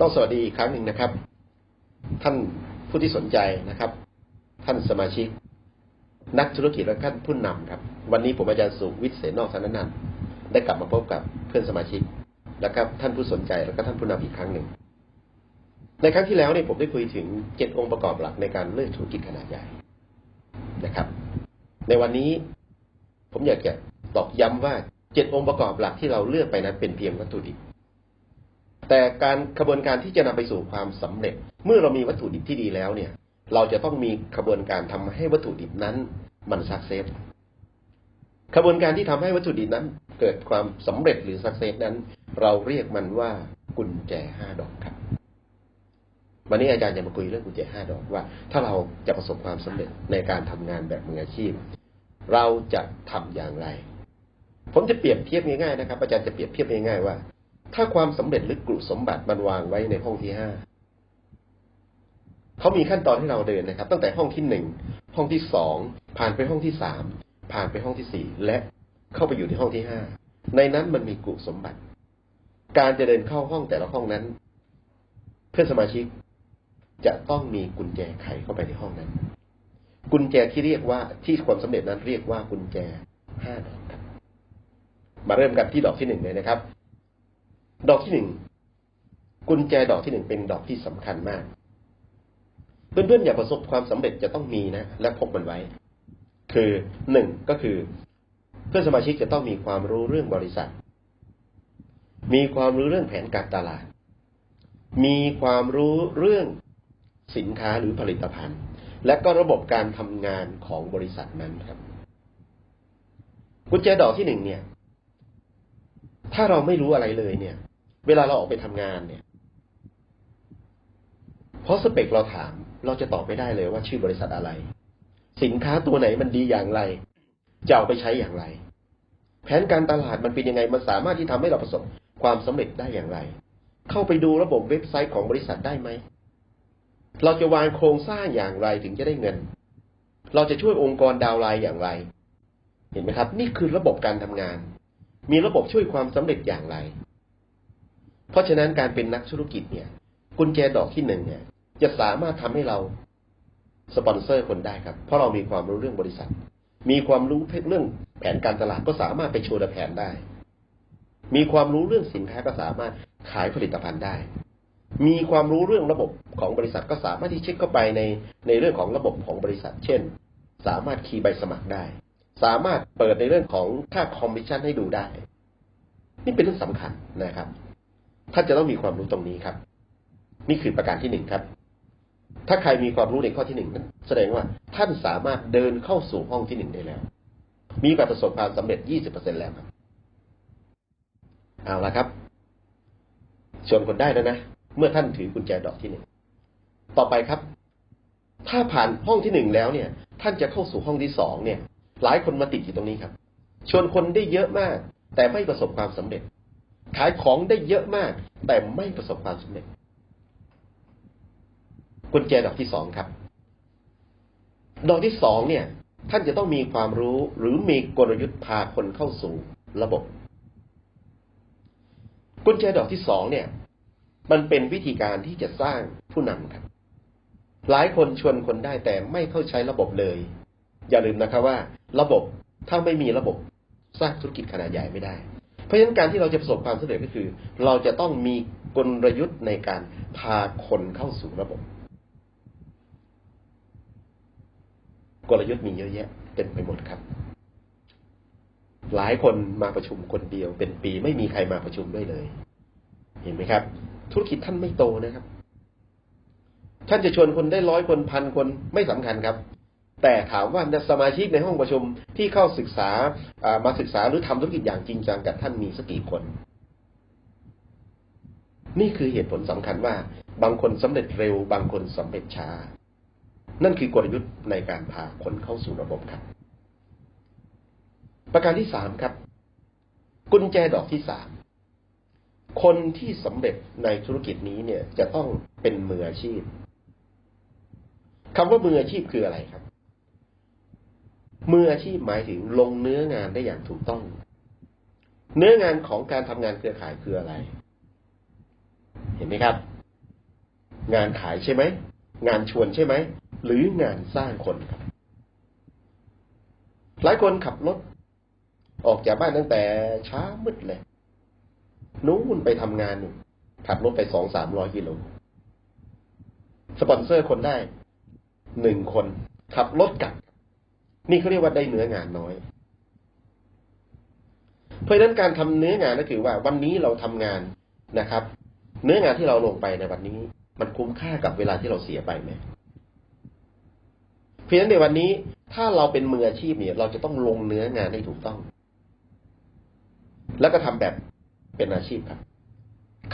ต้องสวัสดีอีกครั้งหนึ่งนะครับ ท่านผู้ที่สนใจนะครับ ท่านสมาชิก นักธุรกิจและท่านผู้นำครับ วันนี้ผมอาจารย์สุวิทย์เสนนอกธนนันท์ได้กลับมาพบกับเพื่อนสมาชิก และก็ท่านผู้สนใจและก็ท่านผู้นำอีกครั้งหนึ่ง ในครั้งที่แล้วเนี่ยผมได้คุยถึงเจ็ดองค์ประกอบหลักในการเลือกธุรกิจขนาดใหญ่นะครับ ในวันนี้ผมอยากจะตอกย้ำว่าเจ็ดองค์ประกอบหลักที่เราเลือกไปนั้นเป็นเพียงวัตถุดิบ แต่การกระบวนการที่จะนำไปสู่ความสำเร็จ เมื่อเรามีวัตถุดิบที่ดีแล้วเนี่ย เราจะต้องมีกระบวนการทำให้วัตถุดิบนั้นมันสักเซสกระบวนการที่ทำให้วัตถุดิบนั้น เกิดความสำเร็จหรือสักเซสนั้น เราเรียกมันว่ากุญแจห้าดอกครับ วันนี้อาจารย์จะมาคุยเรื่องกุญแจห้าดอกว่า ถ้าเราจะประสบความสำเร็จในการทำงานแบบมืออาชีพ เราจะทำอย่างไร ผมจะเปรียบเทียบง่ายๆนะครับ อาจารย์จะเปรียบเทียบง่ายๆว่า ถ้าความสำเร็จหรือกลุ่มสมบัติมันวางไว้ในห้องที่ห้าเขามีขั้นตอนให้เราเดินนะครับ ตั้งแต่ห้องที่หนึ่งห้องที่สองผ่านไปห้องที่สามผ่านไปห้องที่สี่และเข้าไปอยู่ในห้องที่ห้าในนั้นมันมีกลุ่มสมบัติ การจะเดินเข้าห้องแต่ละห้องนั้น เพื่อนสมาชิกจะต้องมีกุญแจไขเข้าไปในห้องนั้น กุญแจที่เรียกว่าที่ความสำเร็จนั้นเรียกว่ากุญแจห้าดอกครับมาเริ่มกันที่ดอกที่หนึ่งเลยนะครับ ดอกที่หนึ่งกุญแจดอกที่หนึ่งเป็นดอกที่สำคัญมาก เพื่อนๆ อย่าประสบความสำเร็จจะต้องมีนะ และพกมันไว้ คือหนึ่งก็คือ เพื่อนสมาชิกจะต้องมีความรู้เรื่องบริษัท มีความรู้เรื่องแผนการตลาด มีความรู้เรื่องสินค้าหรือผลิตภัณฑ์ และก็ระบบการทำงานของบริษัทนั้นครับ กุญแจดอกที่หนึ่งเนี่ย ถ้าเราไม่รู้อะไรเลยเนี่ย เวลาเราออกไปทำงานเนี่ย เพราะสเปคเราถาม เราจะตอบไม่ได้เลยว่าชื่อบริษัทอะไร สินค้าตัวไหนมันดีอย่างไร จะเอาไปใช้อย่างไร แผนการตลาดมันเป็นยังไง มันสามารถที่ทำให้เราประสบความสำเร็จได้อย่างไร เข้าไปดูระบบเว็บไซต์ของบริษัทได้ไหม เราจะวางโครงสร้างอย่างไรถึงจะได้เงิน เราจะช่วยองค์กรดาวไลน์อย่างไร เห็นไหมครับ นี่คือระบบการทำงาน มีระบบช่วยความสำเร็จอย่างไร เพราะฉะนั้นการเป็นนักธุรกิจเนี่ย กุญแจดอกที่หนึ่งเนี่ย จะสามารถทำให้เราสปอนเซอร์คนได้ครับ เพราะเรามีความรู้เรื่องบริษัท มีความรู้เรื่องแผนการตลาดก็สามารถไปโชว์แผนได้ มีความรู้เรื่องสินค้าก็สามารถขายผลิตภัณฑ์ได้ มีความรู้เรื่องระบบของบริษัทก็สามารถที่เช็คเข้าไปในในเรื่องของระบบของบริษัท เช่น สามารถคีย์ใบสมัครได้ สามารถเปิดในเรื่องของค่าคอมมิชชั่นให้ดูได้ นี่เป็นเรื่องสำคัญนะครับ ท่านจะต้องมีความรู้ตรงนี้ครับ นี่คือประการที่หนึ่งครับ ถ้าใครมีความรู้ในข้อที่หนึ่งนั้นแสดงว่าท่านสามารถเดินเข้าสู่ห้องที่หนึ่งได้แล้ว มีการประสบความสำเร็จยี่สิบเปอร์เซ็นแล้วครับ เอาละครับ ชวนคนได้แล้วนะ เมื่อท่านถือกุญแจดอกที่หนึ่ง ต่อไปครับ ถ้าผ่านห้องที่หนึ่งแล้วเนี่ย ท่านจะเข้าสู่ห้องที่สองเนี่ย หลายคนมาติดอยู่ตรงนี้ครับ ชวนคนได้เยอะมาก แต่ไม่ประสบความสำเร็จ ขายของได้เยอะมาก แต่ไม่ประสบความสำเร็จกุญแจดอกที่สองครับ ดอกที่สองเนี่ย ท่านจะต้องมีความรู้หรือมีกลยุทธ์พาคนเข้าสู่ระบบ กุญแจดอกที่สองเนี่ย มันเป็นวิธีการที่จะสร้างผู้นำครับ หลายคนชวนคนได้แต่ไม่เข้าใช้ระบบเลย อย่าลืมนะครับว่า ระบบถ้าไม่มีระบบ สร้างธุรกิจขนาดใหญ่ไม่ได้ เพราะฉะนั้นการที่เราจะประสบความสำเร็จก็คือ เราจะต้องมีกลยุทธ์ในการพาคนเข้าสู่ระบบ กลยุทธ์มีเยอะแยะเต็มไปหมดครับ หลายคนมาประชุมคนเดียวเป็นปีไม่มีใครมาประชุมด้วยเลย เห็นไหมครับ ธุรกิจท่านไม่โตนะครับ ท่านจะชวนคนได้ร้อยคนพันคนไม่สำคัญครับ แต่ถามว่าสมาชิกในห้องประชุมที่เข้าศึกษามาศึกษาหรือทำธุรกิจอย่างจริงจังกับท่านมีสักกี่คน นี่คือเหตุผลสำคัญว่า บางคนสำเร็จเร็ว บางคนสำเร็จช้า นั่นคือกลยุทธ์ในการพาคนเข้าสู่ระบบครับ ประการที่สามครับ กุญแจดอกที่สามคนที่สำเร็จในธุรกิจนี้เนี่ยจะต้องเป็นมืออาชีพคำว่ามืออาชีพคืออะไรครับ มืออาชีพหมายถึงลงเนื้องานได้อย่างถูกต้อง เนื้องานของการทำงานเครือข่ายคืออะไร เห็นไหมครับ งานขายใช่ไหม งานชวนใช่ไหม หรืองานสร้างคนครับ หลายคนขับรถ ออกจากบ้านตั้งแต่เช้ามืดเลยนู้นไปทำงานนู่นขับรถไปสองสามร้อยกิโลสปอนเซอร์คนได้หนึ่งคน ขับรถกลับ นี่เขาเรียกว่าได้เนื้องานน้อย เพราะฉะนั้นการทำเนื้องานก็คือว่าวันนี้เราทำงานนะครับ เนื้องานที่เราลงไปในวันนี้ มันคุ้มค่ากับเวลาที่เราเสียไปไหมเพราะฉะนั้นในวันนี้ถ้าเราเป็นมืออาชีพเนี่ย เราจะต้องลงเนื้องานให้ถูกต้อง แล้วก็ทำแบบเป็นอาชีพครับ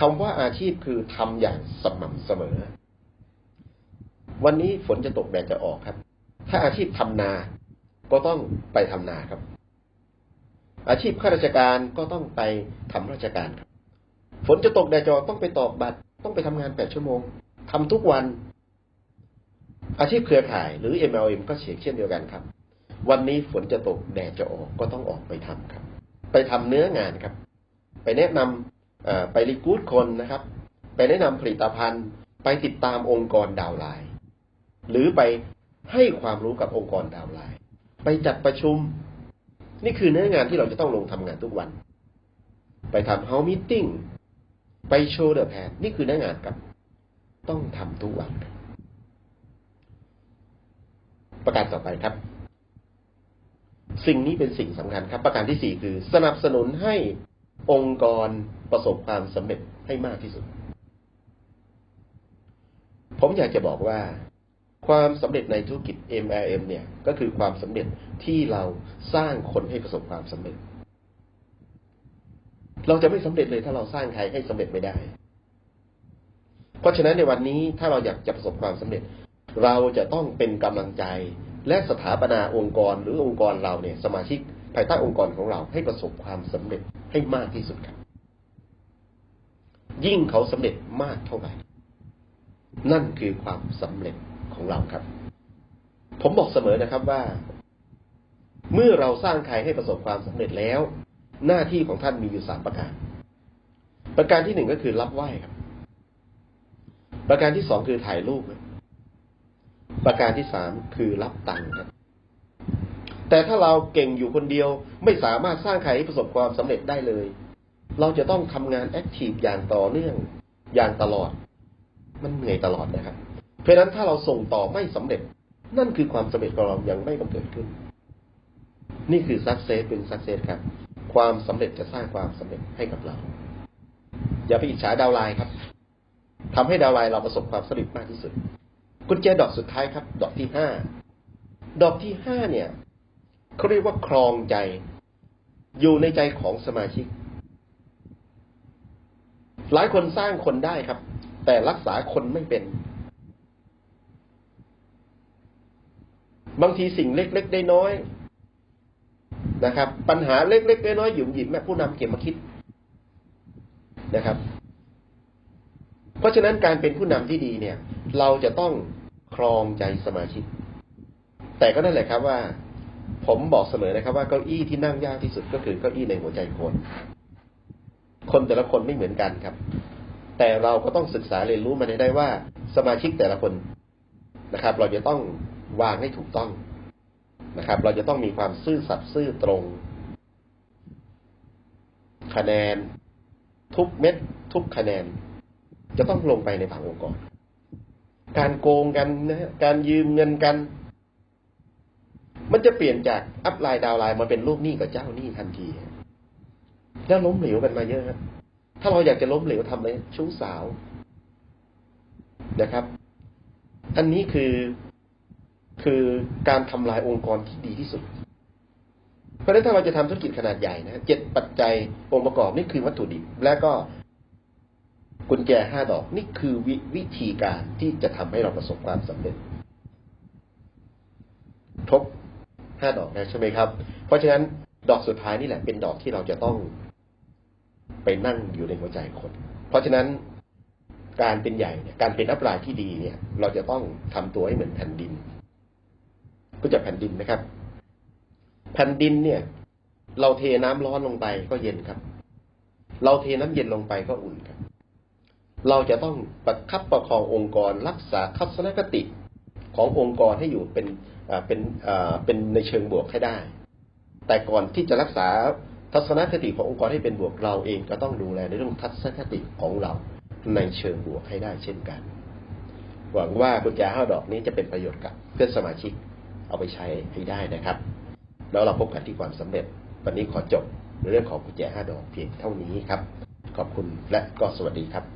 คำว่าอาชีพคือทำอย่างสม่ำเสมอ วันนี้ฝนจะตกแดดจะออกครับ ถ้าอาชีพทำนา ก็ต้องไปทำนาครับ อาชีพข้าราชการก็ต้องไปทำราชการครับ ฝนจะตกแดดจะออกต้องไปตอกบัตร ต้องไปทำงานแปดชั่วโมงทำทุกวัน อาชีพเครือข่ายหรือ MLM ก็เช่นเช่นเดียวกันครับ วันนี้ฝนจะตกแดดจะออกก็ต้องออกไปทำครับ ไปทำเนื้องานครับ ไปแนะนำเอ่อไปรีคูดคนนะครับ ไปแนะนำผลิตภัณฑ์ ไปติดตามองค์กรดาวไลน์หรือไปให้ความรู้กับองค์กรดาวไลน์ ไปจัดประชุม นี่คือเนื้องานที่เราจะต้องลงทำงานทุกวัน ไปทำเฮามิ e ติ้งไปโชว์เดอะแพนนี่คือเนื้องานครับ ต้องทำทุกวัน ประการต่อไปครับ สิ่งนี้เป็นสิ่งสำคัญครับ ประการที่สี่คือ สนับสนุนให้องค์กรประสบความสำเร็จให้มากที่สุด ผมอยากจะบอกว่า ความสำเร็จในธุรกิจ MLM เนี่ยก็คือความสำเร็จที่เราสร้างคนให้ประสบความสำเร็จ เราจะไม่สำเร็จเลยถ้าเราสร้างใครให้สำเร็จไม่ได้ เพราะฉะนั้นในวันนี้ถ้าเราอยากจะประสบความสำเร็จ เราจะต้องเป็นกำลังใจ และสถาปนาองค์กรหรือองค์กรเราเนี่ยสมาชิกภายใต้องค์กรของเราให้ประสบความสำเร็จให้มากที่สุดครับ ยิ่งเขาสำเร็จมากเท่าไหร่ นั่นคือความสำเร็จ ของเราครับ ผมบอกเสมอนะครับว่า เมื่อเราสร้างใครให้ประสบความสำเร็จแล้ว หน้าที่ของท่านมีอยู่สามประการ ประการที่หนึ่งก็คือรับไหว้ครับ ประการที่สองคือถ่ายรูปครับประการที่สามคือรับตังค์ครับ แต่ถ้าเราเก่งอยู่คนเดียวไม่สามารถสร้างใครให้ประสบความสำเร็จได้เลย เราจะต้องทำงานแอคทีฟอย่างต่อเนื่องอย่างตลอด มันเหนื่อยตลอดนะครับ เพราะนั้นถ้าเราส่งต่อไม่สำเร็จ นั่นคือความสำเร็จของเรายังไม่บังเกิดขึ้น นี่คือซักเซสเป็นซักเซสครับ ความสำเร็จจะสร้างความสำเร็จให้กับเรา อย่าไปอิจฉาดาวไลน์ครับทำให้ดาวไลน์เราประสบความสำเร็จมากที่สุด กุญแจดอกสุดท้ายครับ ดอกที่ห้าดอกที่ห้าเนี่ยเขาเรียกว่าครองใจ อยู่ในใจของสมาชิก หลายคนสร้างคนได้ครับ แต่รักษาคนไม่เป็น บางทีสิ่งเล็กๆได้น้อยนะครับ ปัญหาเล็กๆได้น้อยหยุ่มหยิบแม่ผู้นำเก็บมาคิดนะครับ เพราะฉะนั้นการเป็นผู้นำที่ดีเนี่ย เราจะต้องครองใจสมาชิก แต่ก็นั่นแหละครับว่า ผมบอกเสมอนะครับ ว่าเก้าอี้ที่นั่งยากที่สุดก็คือเก้าอี้ในหัวใจคน คนแต่ละคนไม่เหมือนกันครับ แต่เราก็ต้องศึกษาเรียนรู้มาได้ว่า สมาชิกแต่ละคนนะครับ เราจะต้อง วางให้ถูกต้องนะครับ เราจะต้องมีความซื่อสัตย์ซื่อตรง คะแนน ทุกเม็ด ทุกคะแนน จะต้องลงไปในผังองค์กร การโกงกันนะการยืมเงินกัน มันจะเปลี่ยนจากอัพไลน์ดาวไลน์มาเป็นลูกหนี้กับเจ้าหนี้ทันทีแล้วล้มเหลวกันมาเยอะครับ ถ้าเราอยากจะล้มเหลวทำอะไรชู้สาวนะครับ อันนี้คือ คือการทำลายองค์กรที่ดีที่สุด เพราะฉะนั้นถ้าเราจะทำธุรกิจขนาดใหญ่นะเจ็ดปัจจัยองค์ประกอบนี่คือวัตถุดิบ และก็กุญแจห้าดอกนี่คือววิธีการที่จะทำให้เราประสบความสำเร็จครบห้าดอกแล้วใช่ไหมครับ เพราะฉะนั้นดอกสุดท้ายนี่แหละเป็นดอกที่เราจะต้องไปนั่งอยู่ในหัวใจคน เพราะฉะนั้นการเป็นใหญ่เนี่ยการเป็นอัปลายที่ดีเนี่ย เราจะต้องทำตัวให้เหมือนแผ่นดิน ก็จะแผ่นดินนะครับ แผ่นดินเนี่ย เราเทน้ำร้อนลงไปก็เย็นครับ เราเทน้ำเย็นลงไปก็อุ่นครับ เราจะต้องประคับประคององค์กรรักษาทัศนคติขององค์กรให้อยู่เป็นเป็นเป็นในเชิงบวกให้ได้ แต่ก่อนที่จะรักษาทัศนคติขององค์กรให้เป็นบวกเราเองก็ต้องดูแลในเรื่องทัศนคติของเราในเชิงบวกให้ได้เช่นกัน หวังว่ากุญแจห้าดอกนี้จะเป็นประโยชน์กับเพื่อนสมาชิก เอาไปใช้ให้ได้นะครับ แล้วเราพบกันที่ความสำเร็จ วันนี้ขอจบในเรื่องของกุญแจห้าดอกเพียงเท่านี้ครับ ขอบคุณและก็สวัสดีครับ